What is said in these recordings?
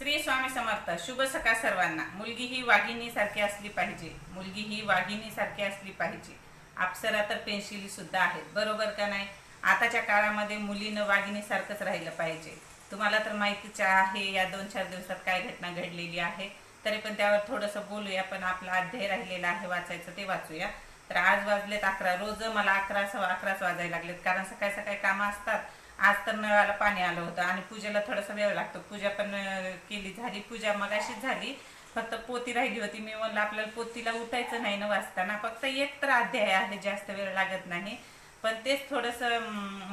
श्री स्वामी समर्थ शुभ सकाळ सर्वांना. मुलगी ही वाघिणी सारखी असली पाहिजे. मुलगी ही वाघिणी सारखी असली पाहिजे. अप्सरा तर पेन्शिली सुद्धा आहेत. बरोबर का नाही? आताच्या काळामध्ये मुलीनं वाघिणीसारखंच राहिलं पाहिजे. तुम्हाला तर माहितीच आहे या दोन चार दिवसात काय घटना घडलेली आहे. तरी पण त्यावर थोडंसं बोलूया पण आपला अध्याय राहिलेला आहे वाचायचं ते वाचूया. तर आज वाजलेत अकरा. रोज मला अकरा सव्वा अकराच वाजायला लागलेत कारण सकाळी सकाळी कामं असतात. आज तर नळाला पाणी आलं होतं आणि पूजेला थोडासा वेळ लागतो. पूजा पण केली झाली. पूजा मगाशीच झाली. फक्त पोती राहिली होती. मी म्हणलं आपल्याला पोतीला उठायचं नाही ना वाचताना. फक्त एक तर अध्याय आहे जास्त वेळ लागत नाही. पण तेच थोडंसं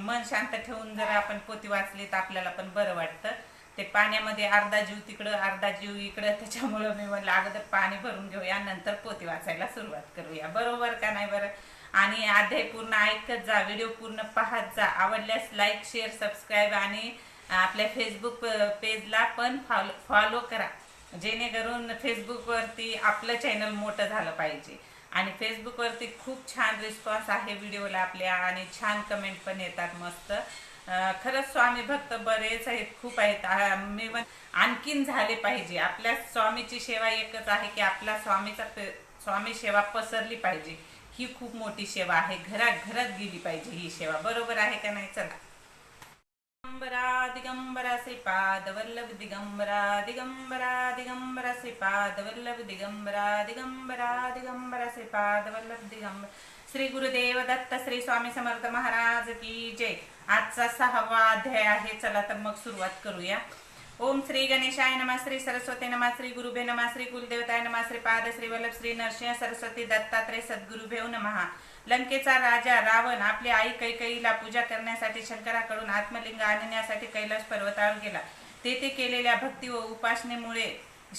मन शांत ठेवून जर आपण पोती वाचली तर आपल्याला पण बरं वाटतं. ते पाण्यामध्ये अर्धा जीव तिकडं अर्धा जीव इकडं. त्याच्यामुळं मी म्हणलं अगोदर पाणी भरून घेऊया नंतर पोती वाचायला सुरुवात करूया. बरोबर का नाही बरं? आणि अध्याय पूर्ण ऐकत जा व्हिडिओ पूर्ण पाहत जा. आवडल्यास लाईक शेअर सबस्क्राईब आणि आपल्या फेसबुक पेजला पण फॉलो फॉलो करा. जेणेकरून फेसबुकवरती आपलं चॅनल मोठं झालं पाहिजे. आणि फेसबुकवरती खूप छान रिस्पॉन्स आहे व्हिडिओला आपल्या आणि छान कमेंट पण येतात मस्त. खरंच स्वामी भक्त बरेच आहेत खूप आहेत. मी पण आणखीन झाले पाहिजे. आपल्या स्वामीची सेवा एकच आहे की आपला स्वामीचा स्वामी सेवा पसरली पाहिजे. ही खूप मोठी सेवा आहे. घरात घरात गेली पाहिजे ही सेवा. बरोबर आहे का नाही? चला. दिगंबरा दिगंबरा श्रीपाद वल्लभ दिगंबरा दिगंबरा दिगंबरा श्रीपाद वल्लभ दिगंबरा दिगंबरा दिगंबरा श्रीपाद वल्लभ दिगंबर। श्री गुरुदेव दत्त श्री स्वामी समर्थ महाराज की जय. आजचा सहावा अध्याय आहे. चला तर मग सुरुवात करूया. ओम श्री गणेशाय नम श्री सरस्वती नम श्री गुरुभे नमः श्री कुलदेवताय नम श्री पाद श्री वल्लभ श्री नरसिंह सरस्वती दत्तात्रय सद्गुरुभेव नमहा लंकेचा राजा रावण आपली आई कैकईला पूजा करण्यासाठी शंकराकडून आत्मलिंग आणण्यासाठी कैलास पर्वतावर गेला. तेथे केलेल्या भक्ती व उपासनेमुळे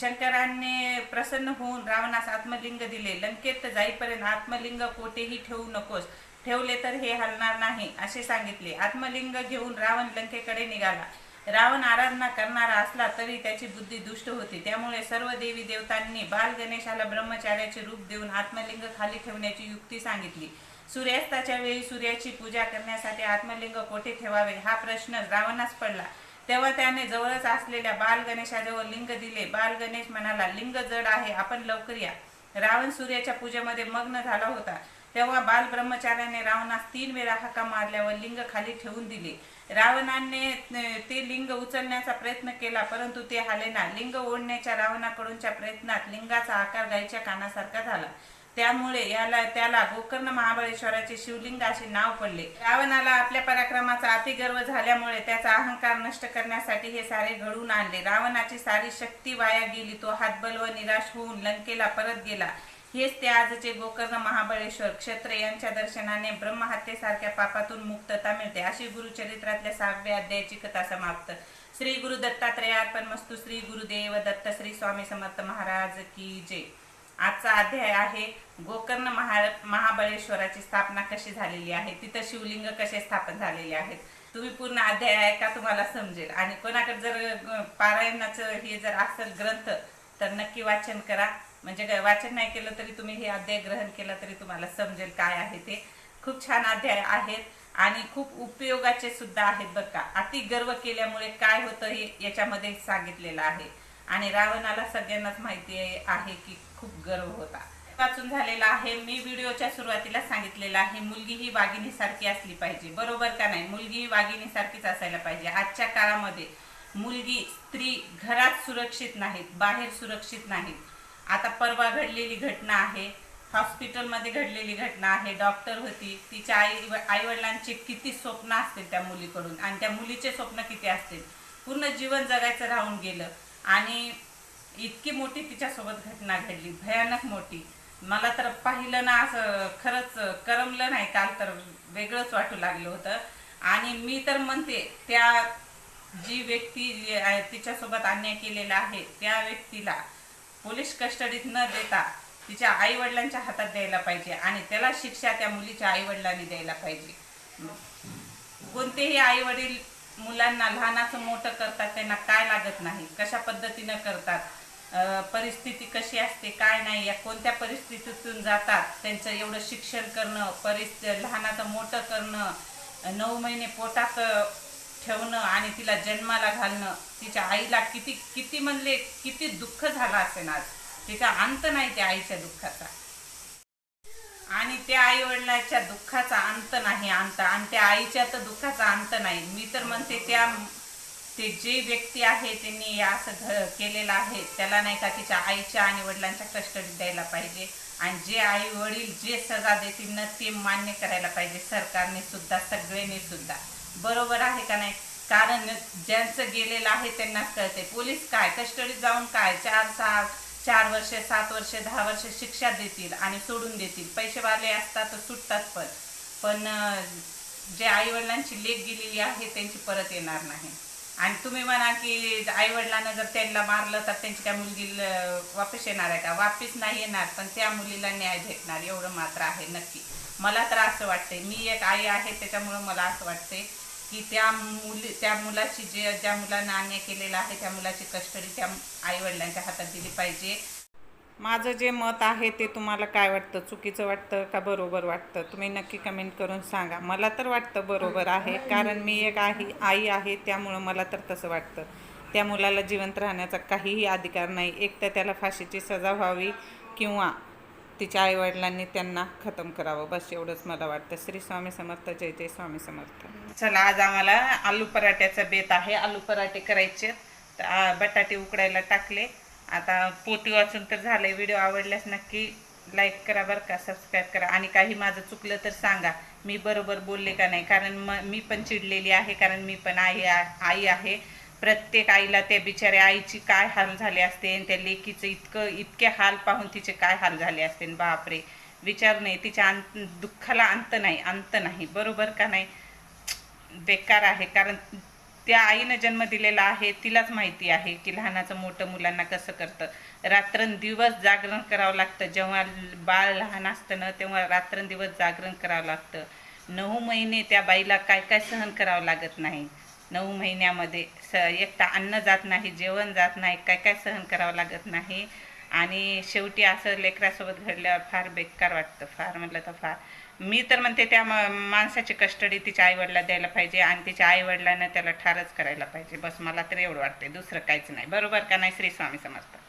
शंकराने प्रसन्न होऊन रावणास आत्मलिंग दिले. लंकेत जाईपर्यंत आत्मलिंग कोठेही ठेवू नकोस. ठेवले तर हे हलणार नाही असे सांगितले. आत्मलिंग घेऊन रावण लंकेकडे निघाला. रावण आराधना करणारा असला तरी त्याची बुद्धी दुष्ट होती. त्यामुळे सर्व देवी देवतांनी बाल गणेशाला ब्रह्मचार्याचे रूप देऊन आत्मलिंग खाली ठेवण्याची युक्ती सांगितली. सूर्यास्ताच्या वेळी सूर्याची पूजा करण्यासाठी आत्मलिंग कोठे ठेवावे हा प्रश्न रावणास पडला. तेव्हा त्याने जवळच असलेल्या बाल गणेशाजवळ लिंग दिले. बाल गणेश म्हणाला लिंग जड आहे आपण लवकर या. रावण सूर्याच्या पूजेमध्ये मग्न झाला होता. तेव्हा बाल ब्रह्मचार्याने रावणास तीन वेळा हाका मारल्यावर लिंग खाली ठेवून दिले. रावणाने ते लिंग उचलण्याचा प्रयत्न केला परंतु ते हालेना लिंग ओढण्याच्या रावणाकडूनच्या प्रयत्नात लिंगाचा आकार गायीच्या कानासारखा झाला. त्यामुळे याला त्याला गोकर्ण महाबळेश्वराचे शिवलिंग असे नाव पडले. रावणाला आपल्या पराक्रमाचा अतिगर्व झाल्यामुळे त्याचा अहंकार नष्ट करण्यासाठी हे सारे घडून आणले. रावणाची सारी शक्ती वाया गेली. तो हातबल व निराश होऊन लंकेला परत गेला. हेच ते आजचे गोकर्ण महाबळेश्वर क्षेत्र यांच्या दर्शनाने ब्रह्महत्येसारख्या पापातून मुक्तता मिळते. अशी गुरुचरित्रातल्या सहाव्या अध्यायाची कथा समाप्त. श्री गुरु दत्तात्रयार्पण मस्तू श्री गुरुदेव दत्त श्री स्वामी समर्थ महाराज की जय. आजचा अध्याय आहे गोकर्ण महा महाबळेश्वराची स्थापना कशी झालेली आहे? तिथं शिवलिंग कसे स्थापन झालेले आहेत? तुम्ही पूर्ण अध्याय ऐका तुम्हाला समजेल? आणि कोणाकडे जर पारायणाचं हे जर असेल ग्रंथ तर नक्की वाचन करा. म्हणजे काय वाचन नाही केलं तरी तुम्ही हे अध्याय ग्रहण केलं तरी तुम्हाला समजेल काय आहे ते. खूप छान अध्याय आहेत आणि खूप उपयोगाचे सुद्धा आहेत बरं का. अति गर्व केल्यामुळे काय होतं हे याच्यामध्ये सांगितलेलं आहे. आणि रावणाला सगळ्यांनाच माहिती आहे- की खूप गर्व होता. वाचून झालेला आहे. मी व्हिडिओच्या सुरुवातीला सांगितलेलं आहे मुलगी ही वाघिणी सारखी असली पाहिजे. बरोबर का नाही? मुलगी ही वाघिणी सारखीच असायला पाहिजे. आजच्या काळामध्ये मुलगी स्त्री घरात सुरक्षित नाहीत बाहेर सुरक्षित नाहीत. आता परवा घडलेली घटना आहे. हॉस्पिटलमध्ये घडलेली घटना आहे. डॉक्टर होती. तिच्या आई आईवडिलांचे किती स्वप्न असतील त्या मुलीकडून आणि त्या मुलीचे स्वप्न किती असतील? पूर्ण जीवन जगायचं राहून गेलं. आणि इतकी मोठी तिच्यासोबत घटना घडली. भयानक मोठी. मला तर पाहिलं ना असं खरंच करमलं नाही. काल तर वेगळंच वाटू लागलं होतं. आणि मी तर म्हणते त्या जी व्यक्ती तिच्यासोबत अन्याय केलेला आहे त्या व्यक्तीला पोलीस कस्टडीत न देता तिच्या आई वडिलांच्या हातात द्यायला पाहिजे आणि त्याला शिक्षा त्या मुलीच्या आई वडिलांनी द्यायला पाहिजे. कोणतेही आई वडील मुलांना लहानाचं मोठं करतात त्यांना काय लागत नाही कशा पद्धतीनं करतात परिस्थिती कशी असते काय नाही या कोणत्या परिस्थितीतून जातात त्यांचं एवढं शिक्षण करणं परिस् लहानाचं मोठं करणं नऊ महिने पोटात ठेवणं आणि तिला जन्माला घालणं तिच्या आईला किती किती म्हणले किती दुःख झालं असेल आज. तिचा अंत नाही त्या आईच्या दुःखाचा. आणि त्या आई वडिलाच्या दुःखाचा अंत नाही अंत आणि त्या आईच्या तर दुःखाचा अंत नाही. मी तर म्हणते त्या ते जे व्यक्ती आहे त्यांनी असं घ केलेलं आहे त्याला नाही का तिच्या आईच्या आणि वडिलांच्या कस्टडीत द्यायला पाहिजे. आणि जे आई वडील जे सजा देतील ना ते मान्य करायला पाहिजे. सरकारने सुद्धा सगळ्यांनी सुद्धा. बरोबर आहे का नाही? कारण ज्यांचं गेलेलं आहे त्यांनाच कळते. पोलीस काय? कस्टडीत जाऊन काय? चार सहा चार वर्ष सात वर्ष दहा वर्ष शिक्षा देतील आणि सोडून देतील. पैसे वाले असतात तर सुटतात पण. पण जे आई वडिलांची लेख गेलेली आहे त्यांची परत येणार नाही. आणि तुम्ही म्हणा की आई वडिलांना जर त्यांना मारलं तर त्यांची काय मुलगी वापस येणार आहे का? वापस नाही येणार पण त्या मुलीला न्याय भेटणार. एवढं मात्र आहे नक्की. मला तर असं वाटतंय. मी एक आई आहे त्याच्यामुळं मला असं वाटते की त्या मुली त्या मुलाची जे ज्या मुलांना अन्याय केलेला आहे त्या मुलाची कस्टडी त्या आईवडिलांच्या हातात दिली पाहिजे. माझं जे मत आहे ते तुम्हाला काय वाटतं? चुकीचं वाटतं का बरोबर वाटतं? तुम्ही नक्की कमेंट करून सांगा. मला तर वाटतं बरोबर आहे. कारण मी एक आई आई आहे त्यामुळं मला तर तसं वाटतं. त्या मुलाला जिवंत राहण्याचा काहीही अधिकार नाही. एक तर त्याला फाशीची सजा व्हावी किंवा तिच्या आईवडिलांनी त्यांना खतम करावं. बस एवढंच मला वाटतं. श्री स्वामी समर्थ जय जय स्वामी समर्थ. चला आज आम्हाला आलू पराठ्याचा बेत आहे. आलू पराठे करायचे. तर, बटाटे उकडायला टाकले. आता पोती वाचून तर झालंय. व्हिडिओ आवडल्यास नक्की लाईक करा बरं का सबस्क्राईब करा. आणि काही माझं चुकलं तर सांगा. मी बरोबर बोलले का नाही? कारण म मी पण चिडलेली आहे. कारण मी पण आई आई आहे. प्रत्येक आईला त्या बिचाऱ्या आईची काय हाल झाले असते आणि त्या लेकीचं इतकं इतके हाल पाहून तिचे काय हाल झाले असते बापरे. विचार नाही तिच्या अंत दुःखाला अंत नाही अंत नाही. बरोबर का नाही? बेकार आहे. कारण त्या आईनं जन्म दिलेला आहे तिलाच माहिती आहे की लहानाचं मोठं मुलांना कसं करतं. रात्रंदिवस जागरण करावं लागतं. जेव्हा बाळ लहान असतं ना तेव्हा रात्रंदिवस जागरण करावं लागतं. नऊ महिने त्या बाईला काय काय सहन करावं लागत नाही. नऊ महिन्यामध्ये स एकटा अन्न जात नाही जेवण जात नाही काय काय सहन करावं लागत नाही. आणि शेवटी असं लेकरासोबत घडल्यावर फार बेकार वाटतं फार म्हटलं तर फार. मी तर म्हणते त्या मा- माणसाची कस्टडी तिच्या आईवडिला द्यायला पाहिजे आणि तिच्या आईवडिलांना त्याला ठारच करायला पाहिजे. बस मला तर एवढं वाटते दुसरं काहीच नाही. बरोबर का नाही श्री स्वामी समर्थ?